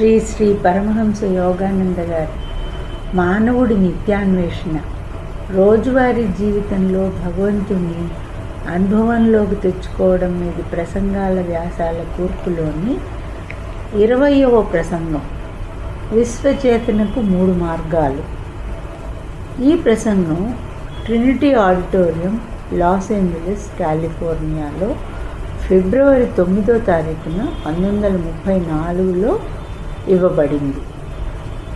శ్రీ శ్రీ పరమహంస యోగానంద గారు మానవుడి నిత్యాన్వేషణ. రోజువారీ జీవితంలో భగవంతుని అనుభవంలోకి తెచ్చుకోవడం మీద ప్రసంగాల వ్యాసాల కూర్పులోని ఇరవయవ ప్రసంగం. విశ్వచేతనకు మూడు మార్గాలు. ఈ ప్రసంగం ట్రినిటీ ఆడిటోరియం లాస్ ఏంజలస్ కాలిఫోర్నియాలో ఫిబ్రవరి తొమ్మిదో తారీఖున పంతొమ్మిది వందల ముప్పై నాలుగులో ఇవ్వబడింది.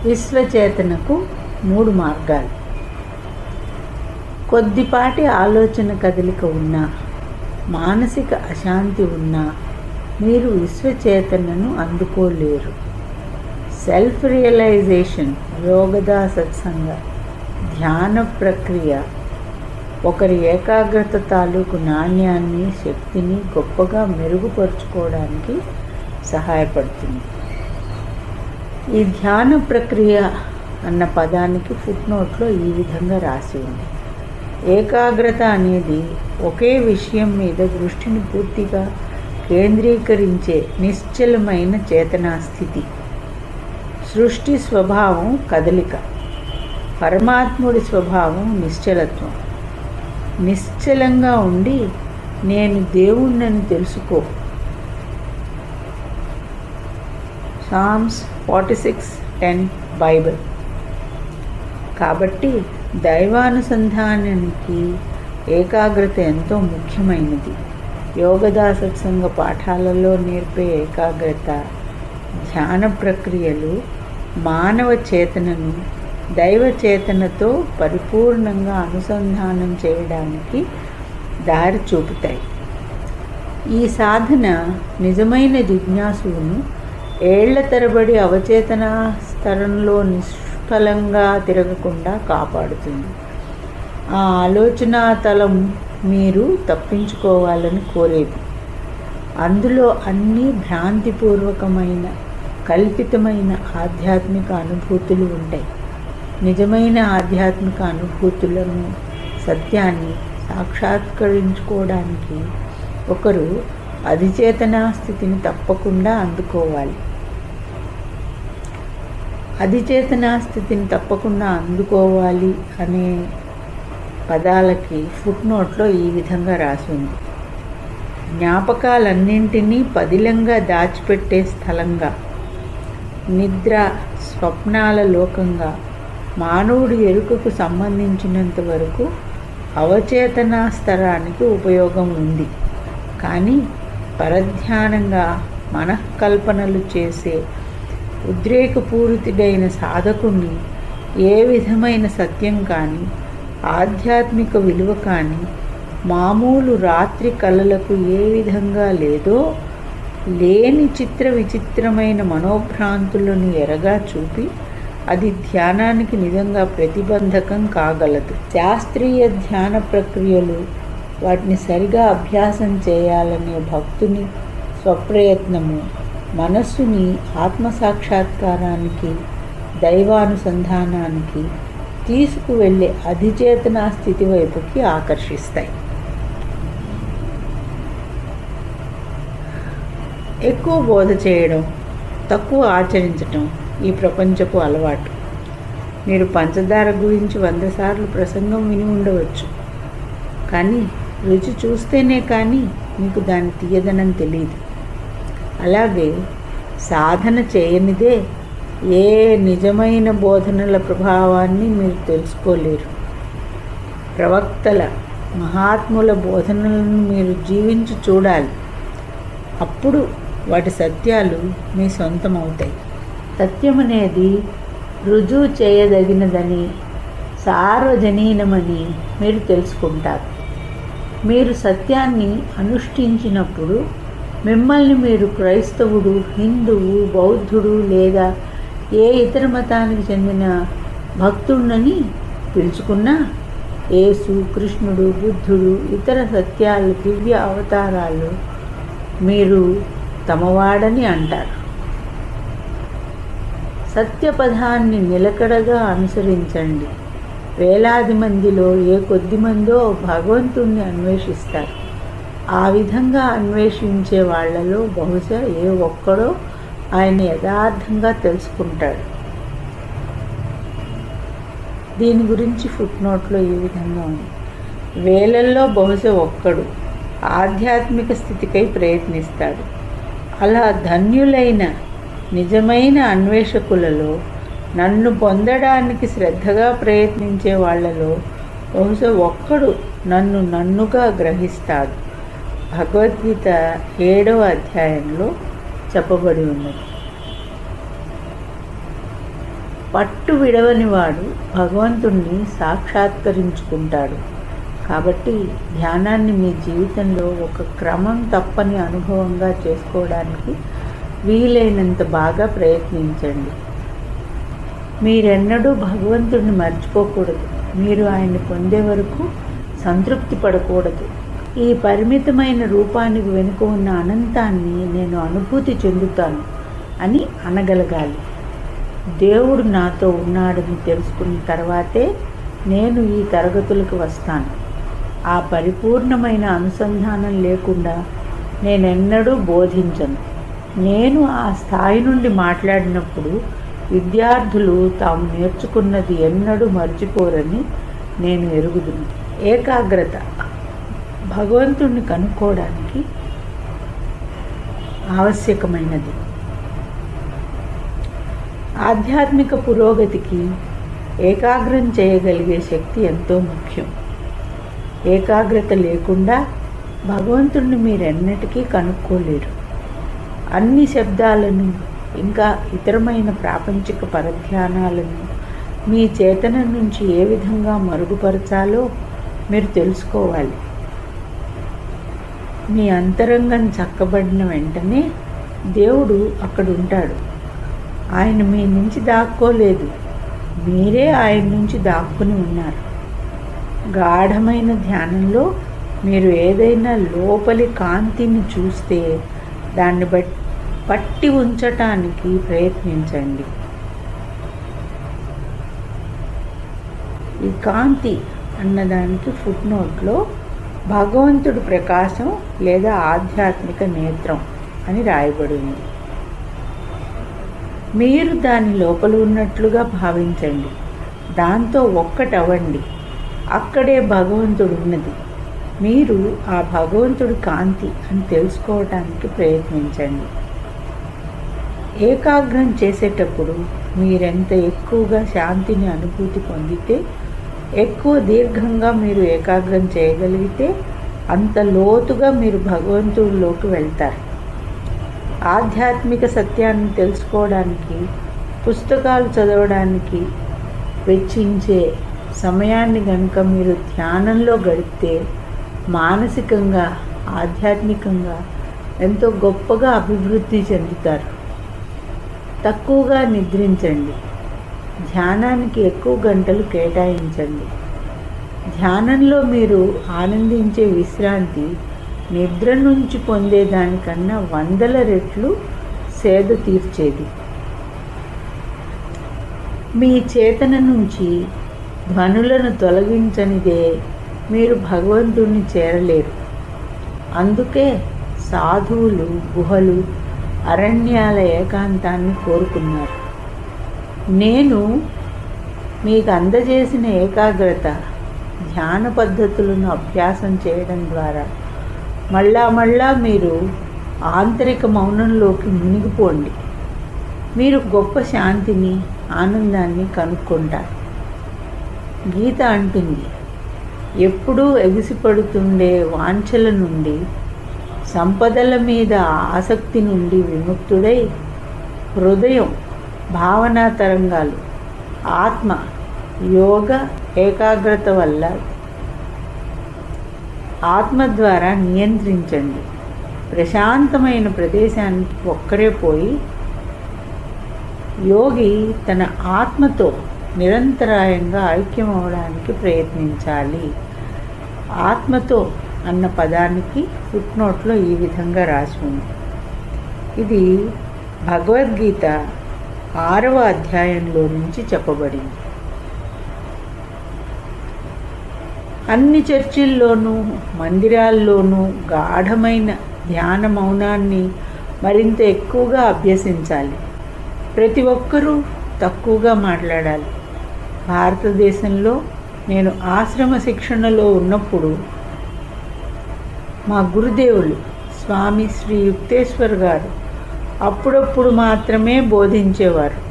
విశ్వచేతనకు మూడు మార్గాలు. కొద్దిపాటి ఆలోచన కదలిక ఉన్నా మానసిక అశాంతి ఉన్నా మీరు విశ్వచేతనను అందుకోలేరు. సెల్ఫ్ రియలైజేషన్ యోగదా సత్సంగ ధ్యాన ప్రక్రియ ఒకరి ఏకాగ్రత తాలూకు నాణ్యాన్ని శక్తిని గొప్పగా మెరుగుపరుచుకోవడానికి సహాయపడుతుంది. ఈ ధ్యాన ప్రక్రియ అన్న పదానికి ఫుట్ నోట్లో ఈ విధంగా రాసి ఉంది. ఏకాగ్రత అనేది ఒకే విషయం మీద దృష్టిని పూర్తిగా కేంద్రీకరించే నిశ్చలమైన చేతనా స్థితి. సృష్టి స్వభావం కదలిక. పరమాత్ముడి స్వభావం నిశ్చలత్వం. నిశ్చలంగా ఉండి నేను దేవుణ్ణని తెలుసుకో. Psalms forty six ten Bible కాబట్టి దైవానుసంధానానికి ఏకాగ్రత ఎంతో ముఖ్యమైనది. యోగదా సత్సంగ పాఠాలలో నేర్పే ఏకాగ్రత ధ్యాన ప్రక్రియలు మానవ చేతనను దైవ చేతనతో పరిపూర్ణంగా అనుసంధానం చేయడానికి దారి చూపుతాయి. ఈ సాధన నిజమైన జిజ్ఞాసును ఏళ్ళ తరబడి అవచేతన స్థలంలో నిష్ఫలంగా తిరగకుండా కాపాడుతుంది. ఆ ఆలోచన తలం మీరు తప్పించుకోవాలని కోరేది. అందులో అన్నీ భ్రాంతిపూర్వకమైన కల్పితమైన ఆధ్యాత్మిక అనుభూతులు ఉంటాయి. నిజమైన ఆధ్యాత్మిక అనుభూతులను సత్యాన్ని సాక్షాత్కరించుకోవడానికి ఒకరు అధిచేతనా స్థితిని తప్పకుండా అందుకోవాలి. అధిచేతనా స్థితిని తప్పకుండా అందుకోవాలి అనే పదాలకి ఫుట్ నోట్లో ఈ విధంగా రాసి ఉంది. జ్ఞాపకాలన్నింటినీ పదిలంగా దాచిపెట్టే స్థలంగా నిద్ర స్వప్నాల లోకంగా మానవుడి ఎరుకకు సంబంధించినంత వరకు అవచేతనా స్తరానికి ఉపయోగం ఉంది. కానీ పరధ్యానంగా మనఃకల్పనలు చేసే ఉద్రేకపూరితుడైన సాధకుణ్ణి ఏ విధమైన సత్యం కానీ ఆధ్యాత్మిక విలువ కానీ మామూలు రాత్రి కళలకు ఏ విధంగా లేదో లేని చిత్ర విచిత్రమైన మనోభ్రాంతులను ఎరగా చూపి అది ధ్యానానికి నిజంగా ప్రతిబంధకం కాగలదు. శాస్త్రీయ ధ్యాన ప్రక్రియలు వాటిని సరిగా అభ్యాసం చేయాలనే భక్తుని స్వప్రయత్నము మనస్సుని ఆత్మసాక్షాత్కారానికి దైవానుసంధానానికి తీసుకువెళ్ళే అధిచేతనా స్థితి వైపుకి ఆకర్షిస్తాయి. ఎక్కువ బోధ చేయడం తక్కువ ఆచరించటం ఈ ప్రపంచపు అలవాటు. మీరు పంచదార గురించి వంద సార్లు ప్రసంగం విని ఉండవచ్చు. కానీ రుచి చూస్తేనే కానీ మీకు దాని తీయదనం తెలియదు అలాగే సాధన చేయనిదే ఏ నిజమైన బోధనల ప్రభావాన్ని మీరు తెలుసుకోలేరు. ప్రవక్తల మహాత్ముల బోధనలను మీరు జీవించి చూడాలి. అప్పుడు వాటి సత్యాలు మీ సొంతం అవుతాయి సత్యం అనేది రుజువు చేయదగినదని సార్వజనీనమని మీరు తెలుసుకుంటారు. మీరు సత్యాన్ని అనుష్ఠించినప్పుడు మిమ్మల్ని మీరు క్రైస్తవుడు హిందువు బౌద్ధుడు లేదా ఏ ఇతర మతానికి చెందిన భక్తుడినని పిలుచుకున్నా యేసు కృష్ణుడు బుద్ధుడు ఇతర సత్యాలు దివ్య అవతారాలు మీరు తమవాడని అంటారు. సత్యపదాన్ని నిలకడగా అనుసరించండి. వేలాది మందిలో ఏ కొద్ది మందో భగవంతుణ్ణి అన్వేషిస్తారు. ఆ విధంగా అన్వేషించే వాళ్ళలో బహుశా ఏ ఒక్కడో ఆయన యథార్థంగా తెలుసుకుంటాడు. దీని గురించి ఫుట్నోట్లో ఈ విధంగా ఉంది. వేలల్లో బహుశా ఒక్కడు ఆధ్యాత్మిక స్థితికై ప్రయత్నిస్తాడు. అలా ధన్యులైన నిజమైన అన్వేషకులలో నన్ను పొందడానికి శ్రద్ధగా ప్రయత్నించే వాళ్ళలో బహుశా ఒక్కడు నన్ను నన్నుగా గ్రహిస్తాడు. భగవద్గీత ఏడవ అధ్యాయంలో చెప్పబడి ఉన్నది. పట్టు విడవని వాడు భగవంతుణ్ణి సాక్షాత్కరించుకుంటాడు. కాబట్టి ధ్యానాన్ని మీ జీవితంలో ఒక క్రమం తప్పని అనుభవంగా చేసుకోవడానికి వీలైనంత బాగా ప్రయత్నించండి. మీరెన్నడూ భగవంతుడిని మర్చిపోకూడదు. మీరు ఆయన్ని పొందే వరకు సంతృప్తి పడకూడదు. ఈ పరిమితమైన రూపానికి వెనుక ఉన్న అనంతాన్ని నేను అనుభూతి చెందుతాను అని అనగలగాలి. దేవుడు నాతో ఉన్నాడని తెలుసుకున్న తర్వాతే నేను ఈ తరగతులకు వస్తాను. ఆ పరిపూర్ణమైన అనుసంధానం లేకుండా నేనెన్నడూ బోధించను. నేను ఆ స్థాయి నుండి మాట్లాడినప్పుడు విద్యార్థులు తాము నేర్చుకున్నది ఎన్నడూ మర్చిపోరని నేను ఎరుగుదును. ఏకాగ్రత భగవంతుణ్ణి కనుక్కోవడానికి ఆవశ్యకమైనది. ఆధ్యాత్మిక పురోగతికి ఏకాగ్రం చేయగలిగే శక్తి ఎంతో ముఖ్యం. ఏకాగ్రత లేకుండా భగవంతుణ్ణి మీరెన్నటికీ కనుక్కోలేరు. అన్ని శబ్దాలను ఇంకా ఇతరమైన ప్రాపంచిక పరధ్యానాలను మీ చేతన నుంచి ఏ విధంగా మరుగుపరచాలో మీరు తెలుసుకోవాలి. మీ అంతరంగం చక్కబడిన వెంటనే దేవుడు అక్కడ ఉంటాడు ఆయన మీ నుంచి దాక్కోలేదు. మీరే ఆయన నుంచి దాక్కుని ఉన్నారు. గాఢమైన ధ్యానంలో మీరు ఏదైనా లోపలి కాంతిని చూస్తే దాన్ని బట్టి పట్టి ఉంచటానికి ప్రయత్నించండి. ఈ కాంతి అన్నదానికి ఫుట్ నోట్లో భగవంతుడు ప్రకాశం లేదా ఆధ్యాత్మిక నేత్రం అని రాయబడింది. మీరు దాని లోపల ఉన్నట్లుగా భావించండి. దాంతో ఒక్కటవ్వండి. అక్కడే భగవంతుడు ఉన్నది. మీరు ఆ భగవంతుడి కాంతి అని తెలుసుకోవటానికి ప్రయత్నించండి. ఏకాగ్రం చేసేటప్పుడు మీరెంత ఎక్కువగా శాంతిని అనుభూతి పొందితే ఎక్కువ దీర్ఘంగా మీరు ఏకాగ్రం చేయగలిగితే అంత లోతుగా మీరు భగవంతుడిలోకి వెళ్తారు. ఆధ్యాత్మిక సత్యాన్ని తెలుసుకోవడానికి పుస్తకాలు చదవడానికి వెచ్చించే సమయాన్ని కనుక మీరు ధ్యానంలో గడిపితే మానసికంగా ఆధ్యాత్మికంగా ఎంతో గొప్పగా అభివృద్ధి చెందుతారు. తక్కువగా నిద్రించండి. ధ్యానానికి ఎక్కువ గంటలు కేటాయించండి. ధ్యానంలో మీరు ఆనందించే విశ్రాంతి నిద్ర నుంచి పొందేదానికన్నా వందల రెట్లు సేద తీర్చేది. మీ చేతన నుంచి ధ్వనులను తొలగించనిదే మీరు భగవంతుణ్ణి చేరలేరు. అందుకే సాధువులు గుహలు అరణ్యాల ఏకాంతాన్ని కోరుకున్నారు. నేను మీకు అందజేసిన ఏకాగ్రత ధ్యాన పద్ధతులను అభ్యాసం చేయడం ద్వారా మళ్ళా మళ్ళా మీరు ఆంతరిక మౌనంలోకి మునిగిపోండి. మీరు గొప్ప శాంతిని ఆనందాన్ని కనుక్కుంటారు. గీత అంటుంది ఎప్పుడూ ఎగిసిపడుతుండే వాంఛల నుండి సంపదల మీద ఆసక్తి నుండి విముక్తుడై హృదయం భావనా తరంగాలు. ఆత్మ యోగ ఏకాగ్రత వల్ల ఆత్మ ద్వారా నియంత్రించండి. ప్రశాంతమైన ప్రదేశానికి ఒక్కరే పోయి యోగి తన ఆత్మతో నిరంతరాయంగా ఐక్యం అవడానికి ప్రయత్నించాలి. ఆత్మతో అన్న పదానికి ఫుట్నోట్లో ఈ విధంగా రాసి ఉంది. ఇది భగవద్గీత ఆరవ అధ్యాయంలో నుంచి చెప్పబడింది. అన్ని చర్చిల్లోనూ మందిరాల్లోనూ గాఢమైన ధ్యాన మౌనాన్ని మరింత ఎక్కువగా అభ్యసించాలి. ప్రతి ఒక్కరూ తక్కువగా మాట్లాడాలి. భారతదేశంలో నేను ఆశ్రమ శిక్షణలో ఉన్నప్పుడు మా గురుదేవులు స్వామి శ్రీ యుక్తేశ్వర్ గారు అప్పుడప్పుడు మాత్రమే బోధించేవారు.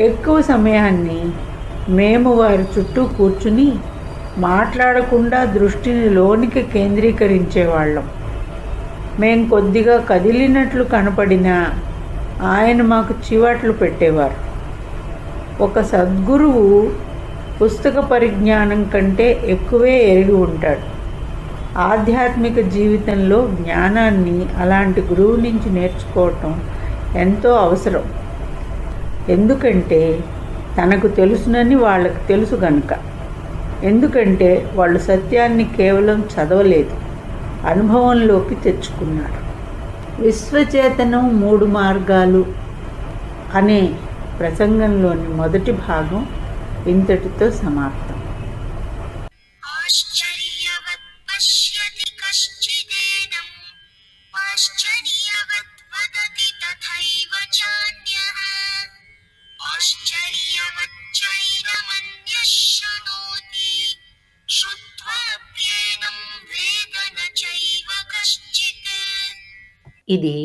ఎక్కువ సమయాన్ని మేము వారి చుట్టూ కూర్చుని మాట్లాడకుండా దృష్టిని లోనికి కేంద్రీకరించేవాళ్ళం. మేం కొద్దిగా కదిలినట్లు కనపడినా ఆయన మాకు చివాట్లు పెట్టేవారు. ఒక సద్గురువు పుస్తక పరిజ్ఞానం కంటే ఎక్కువే ఎరిగి ఉంటాడు. ఆధ్యాత్మిక జీవితంలో జ్ఞానాన్ని అలాంటి గురువు నుంచి నేర్చుకోవటం ఎంతో అవసరం. ఎందుకంటే తనకు తెలుసునని వాళ్ళకి తెలుసు గనుక. ఎందుకంటే వాళ్ళు సత్యాన్ని కేవలం చదవలేదు. అనుభవంలోకి తెచ్చుకున్నారు. విశ్వచేతనం మూడు మార్గాలు అనే ప్రసంగంలోని మొదటి భాగం ఇంతటితో సమాప్తం. आश्चर्यवत् वदति तथैव चान्यः आश्चर्यवच्चैनमन्यः शृणोति श्रुत्वाप्येनं वेद न चैव कश्चित् ఇది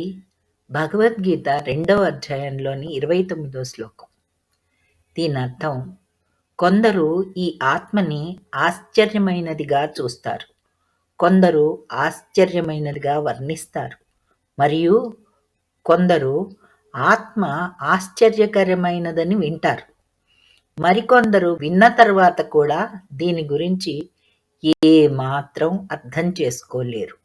భగవద్గీత రెండవ అధ్యాయంలోని ఇరవై తొమ్మిదో శ్లోకం దీని అర్థం కొందరు ఈ ఆత్మని ఆశ్చర్యమైనదిగా చూస్తారు కొందరు ఆశ్చర్యమైనదిగా వర్ణిస్తారు మరియు కొందరు ఆత్మ ఆశ్చర్యకరమైనదని వింటారు. మరికొందరు విన్న తర్వాత కూడా దీని గురించి ఏమాత్రం అర్థం చేసుకోలేరు.